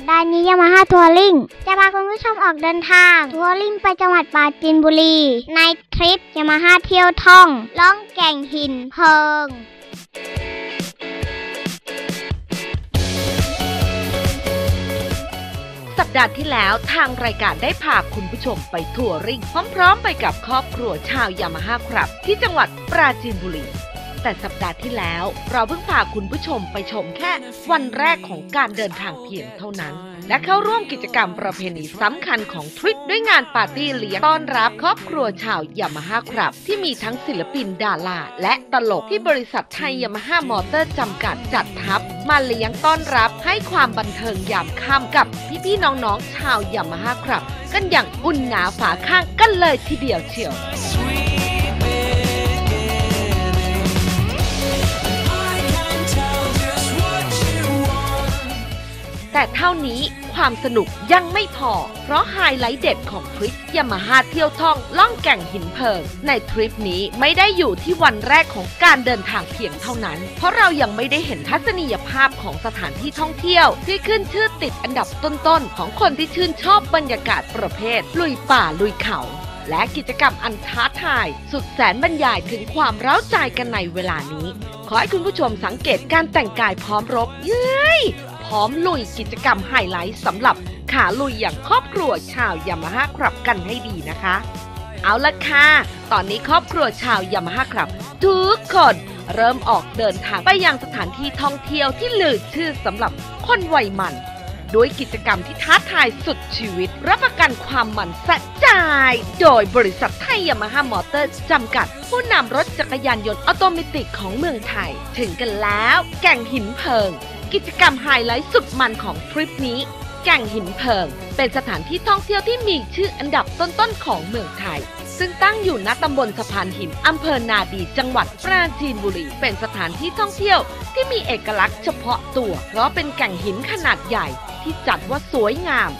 ปดาห์นี้ยามาฮ่าทัวริงจะพาคุณผู้ชมออกเดินทาง ทัวริงไปจังหวัดปราจีนบุรี ในทริปยามาฮ่าเที่ยวท่อง ล่องแก่งหินเพิงสัปดาห์ที่แล้วทางรายการได้พาคุณผู้ชมไปทัวริงพร้อมๆ ไปกับครอบครัวชาวยามาฮ่าครับ ที่จังหวัดปราจีนบุรี แต่สัปดาห์ที่แล้ว เราเพิ่งพาคุณผู้ชมไปชมแค่วันแรกของการเดินทางเพียงเท่านั้น และเข้าร่วมกิจกรรมประเพณีสำคัญของทริปด้วยงานปาร์ตี้เลี้ยงต้อนรับครอบครัวชาวยามาฮ่าครับ ที่มีทั้งศิลปินดาราและตลกที่บริษัทไทยยามาฮ่ามอเตอร์จำกัดจัดทัพมาเลี้ยงต้อนรับให้ความบันเทิงยามค่ำกับพี่ๆน้องๆชาวยามาฮ่าครับ กันอย่างอุ่นหนาฝาข้างกันเลยทีเดียวเชียว แต่เท่านี้ความสนุกยังไม่พอ เพราะไฮไลท์เด็ดของทริปยามาฮ่าเที่ยวท่องล่องแก่งหินเพลิง ในทริปนี้ไม่ได้อยู่ที่วันแรกของการเดินทางเพียงเท่านั้น เพราะเรายังไม่ได้เห็นทัศนียภาพของสถานที่ท่องเที่ยว ที่ขึ้นชื่อติดอันดับต้นๆ ของคนที่ชื่นชอบบรรยากาศประเภท ลุยป่าลุยเขาและกิจกรรมอันท้าทาย สุดแสนบรรยายถึงความเร้าใจกันในเวลานี้ ขอให้คุณผู้ชมสังเกตการแต่งกายพร้อมรบ เย้ย พร้อมลุยกิจกรรมไฮไลท์สำหรับขาลุยอย่างครอบครัวชาวยามาฮ่าครับกันให้ดีนะคะ เอาละค่ะ ตอนนี้ครอบครัวชาวยามาฮ่าครับ ทุกคนเริ่มออกเดินทางไปยังสถานที่ท่องเที่ยวที่ลือชื่อสำหรับคนวัยมันด้วยกิจกรรมที่ท้าทายสุดชีวิต รับประกันความมันสะใจ โดยบริษัทไทยยามาฮ่ามอเตอร์จำกัด ผู้นำรถจักรยานยนต์ออโตเมติกของเมืองไทย ถึงกันแล้ว แก่งหินเพิง กิจกรรมไฮไลท์สุดมันของทริปนี้ แก่งหินเพิง เป็นสถานที่ท่องเที่ยวที่มีชื่ออันดับต้นๆของเมืองไทย ซึ่งตั้งอยู่ณตำบลสะพานหินอำเภอนาดีจังหวัดปราจีนบุรี เป็นสถานที่ท่องเที่ยวที่มีเอกลักษณ์เฉพาะตัว เพราะเป็นแก่งหินขนาดใหญ่ที่จัดว่าสวยงาม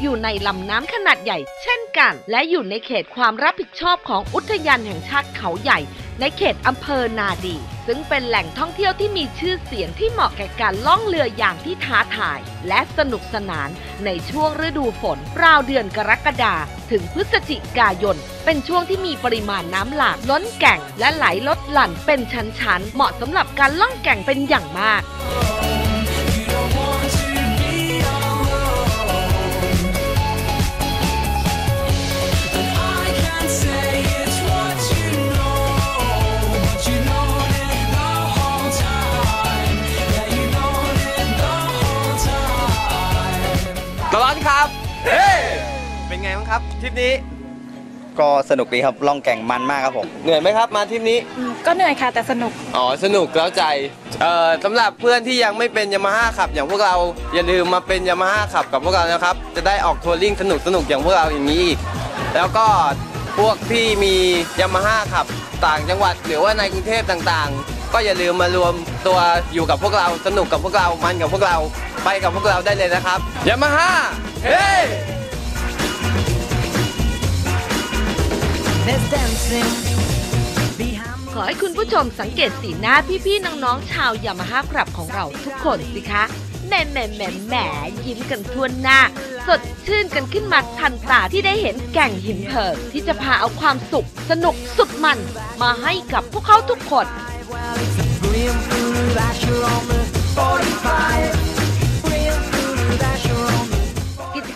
อยู่ในลำน้ำขนาดใหญ่ เช่นกัน และอยู่ในเขตความรับผิดชอบของอุทยานแห่งชาติเขาใหญ่ ในเขตอำเภอนาดี ซึ่งเป็นแหล่งท่องเที่ยวที่มีชื่อเสียงที่เหมาะแก่การล่องเรืออย่างที่ท้าทาย และสนุกสนานในช่วงฤดูฝน ราวเดือนกรกฎาถึงพฤศจิกายน เป็นช่วงที่มีปริมาณน้ำหลากล้นแก่งและไหลลดหลั่นเป็นชั้นๆ เหมาะสำหรับการล่องแก่งเป็นอย่างมาก ครับทริปนี้ ก็สนุกดีครับล่องแก่งมันมากครับผม เหนื่อยไหมครับมาทริปนี้ อืมก็เหนื่อยค่ะแต่สนุก อ๋อ สนุกแล้วใจ เอ่อสำหรับเพื่อนที่ยังไม่เป็นยามาฮ่าขับ อย่างพวกเราอย่าลืมมาเป็นยามาฮ่าขับกับพวกเรานะครับ จะได้ออกทัวริ่งสนุกสนุกอย่างพวกเราอย่างนี้อีก แล้วก็พวกที่มียามาฮ่าขับต่างจังหวัด หรือว่าในกรุงเทพต่างๆ ก็อย่าลืมมารวมตัวอยู่กับพวกเราสนุกกับพวกเรามันกับพวกเราไปกับพวกเราได้เลยนะครับยามาฮ่าเฮ้ ขอให้คุณผู้ชมสังเกตสีหน้าพี่ๆน้องๆชาวยามาฮ่าครับของเราทุกคนสิคะแหม่แหม่แหมแหมยิ้มกันทั่วหน้า สดชื่นกันขึ้นมาทันตาที่ได้เห็นแก่งหินเพลิงที่จะพาเอาความสุขสนุกสุดมัน มาให้กับพวกเขาทุกคน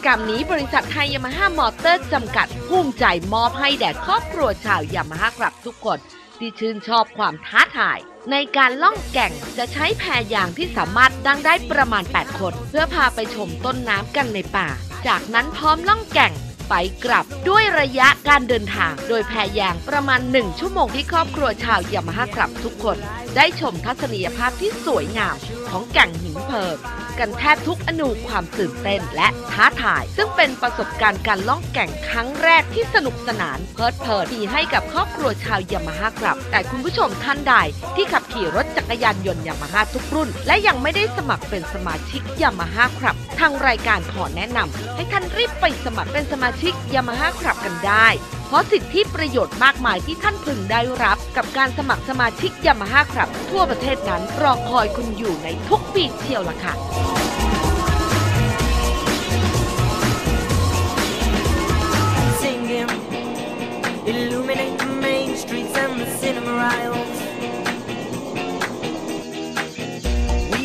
กรรมนี้บริษัทไทยยามาฮ่ามอเตอร์จำกัดภูมิใจมอบให้แด่ครอบครัวชาวยามาฮ่าครับทุกคน ที่ชื่นชอบความท้าทาย ในการล่องแก่งจะใช้แพยางที่สามารถดังได้ประมาณ 8 คน เพื่อพาไปชมต้นน้ำกันในป่า จากนั้นพร้อมล่องแก่ง ไปกลับด้วยระยะการเดินทาง โดยแพยางประมาณ 1 ชั่วโมงที่ครอบครัวชาวยามาฮ่าครับทุกคน ได้ชมทัศนียภาพที่สวยงามของแก่งหินเพิงกันแทบทุกอนูความตื่นเต้นและท้าทาย ซึ่งเป็นประสบการณ์การล่องแก่งครั้งแรกที่สนุกสนานเพลิดเพลินดีให้กับครอบครัวชาวยามาฮ่าครับ แต่คุณผู้ชมท่านใดที่ขับขี่รถจักรยานยนต์ยามาฮ่าทุกรุ่น และยังไม่ได้สมัครเป็นสมาชิกยามาฮ่าครับ ทางรายการขอแนะนำให้ท่านรีบไปสมัครเป็นสมาชิกยามาฮ่าครับกันได้ เพราะสิทธิประโยชน์มากมายที่ท่านพึงได้รับกับการสมัครสมาชิกยามาฮ่าครับ ทั่วประเทศนั้นรอคอยคุณอยู่ในทุกปีเที่ยวละค่ะ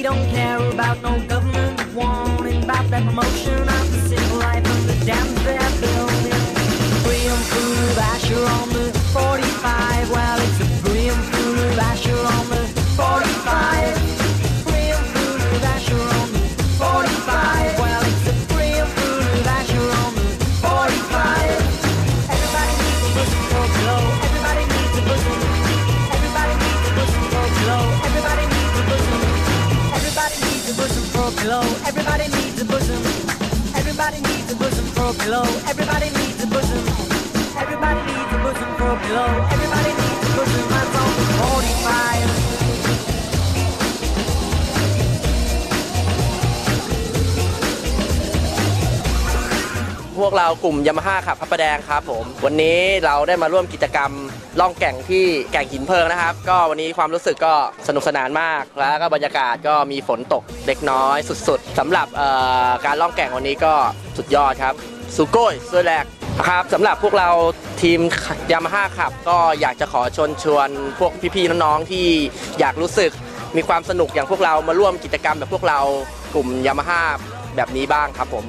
don't care about no government. Everybody needs a bosom. Everybody needs a bosom for glow. Everybody needs a bosom. Everybody needs a bosom for glow. Everybody needs a bosom. On the 45. วกเรากลุ่มยามาฮ่าขับพระประแดงครับผม วันนี้เราได้มาร่วมกิจกรรมล่องแก่งที่แก่งหินเพลิงนะครับ ก็วันนี้ความรู้สึกก็สนุกสนานมาก แล้วก็บรรยากาศก็มีฝนตกเล็กน้อยสุดๆสำหรับการล่องแก่งวันนี้ก็สุดยอดครับสุโก้ยสวยแรกครับสำหรับพวกเราทีมยามาฮ่าขับ ก็อยากจะขอชวนชวนพวกพี่ๆน้องๆที่อยากรู้สึกมีความสนุกอย่างพวกเรามาร่วมกิจกรรมแบบพวกเรากลุ่มยามาฮ่าแบบนี้บ้างครับผม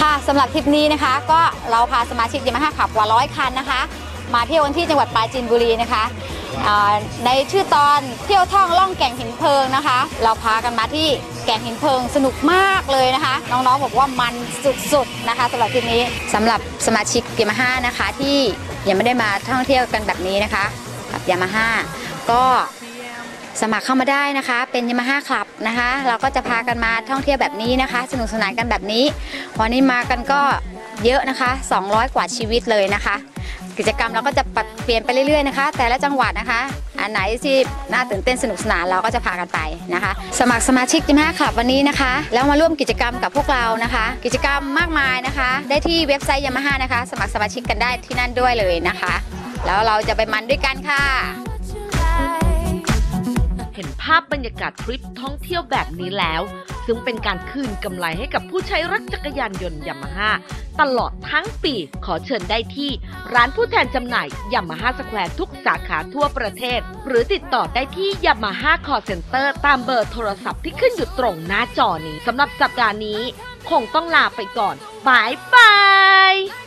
ค่ะสำหรับทริปนี้นะคะ ก็เราพาสมาชิกยามาฮ่าขับกว่าร้อยคันนะคะ มาเที่ยวกันที่จังหวัดปราจีนบุรีนะคะอ่าในชื่อตอนเที่ยวท่องล่องแก่งหินเพลิงนะคะ เราพากันมาที่แก่งหินเพลิงสนุกมากเลยนะคะ น้องๆบอกว่ามันสุดๆนะคะสำหรับทริปนี้สำหรับสมาชิกยามาฮ่านะคะที่ยังไม่ได้มาท่องเที่ยวกันแบบนี้นะคะกับยามาฮ่าก็ สมัครเข้ามาได้นะคะ เป็นยามาฮ่าคลับนะคะ เราก็จะพากันมาท่องเที่ยวแบบนี้นะคะ สนุกสนานกันแบบนี้วันนี้มากันก็เยอะนะคะ 200 กว่าชีวิตเลยนะคะ กิจกรรมเราก็จะปรับเปลี่ยนไปเรื่อยๆนะคะ แต่ละจังหวัดนะคะ อันไหนที่น่าตื่นเต้นสนุกสนานเราก็จะพากันไปนะคะ สมัครสมาชิกยามาฮ่าคลับวันนี้นะคะ แล้วมาร่วมกิจกรรมกับพวกเรานะคะ กิจกรรมมากมายนะคะ ได้ที่เว็บไซต์ยามาฮ่านะคะ สมัครสมาชิกกันได้ที่นั่นด้วยเลยนะคะ แล้วเราจะไปมันด้วยกันค่ะ เห็นภาพบรรยากาศทริปท่องเที่ยวแบบนี้แล้ว ซึ่งเป็นการคืนกำไรให้กับผู้ใช้รถจักรยานยนต์ยามาฮ่าตลอดทั้งปีขอเชิญได้ที่ ร้านผู้แทนจำหน่ายยามาฮ่าสแควร์ทุกสาขาทั่วประเทศ หรือติดต่อได้ที่ยามาฮ่าคอร์เซ็นเตอร์ตามเบอร์โทรศัพท์ที่ขึ้นอยู่ตรงหน้าจอนี้สำหรับสัปดาห์นี้ คงต้องลาไปก่อนบายบาย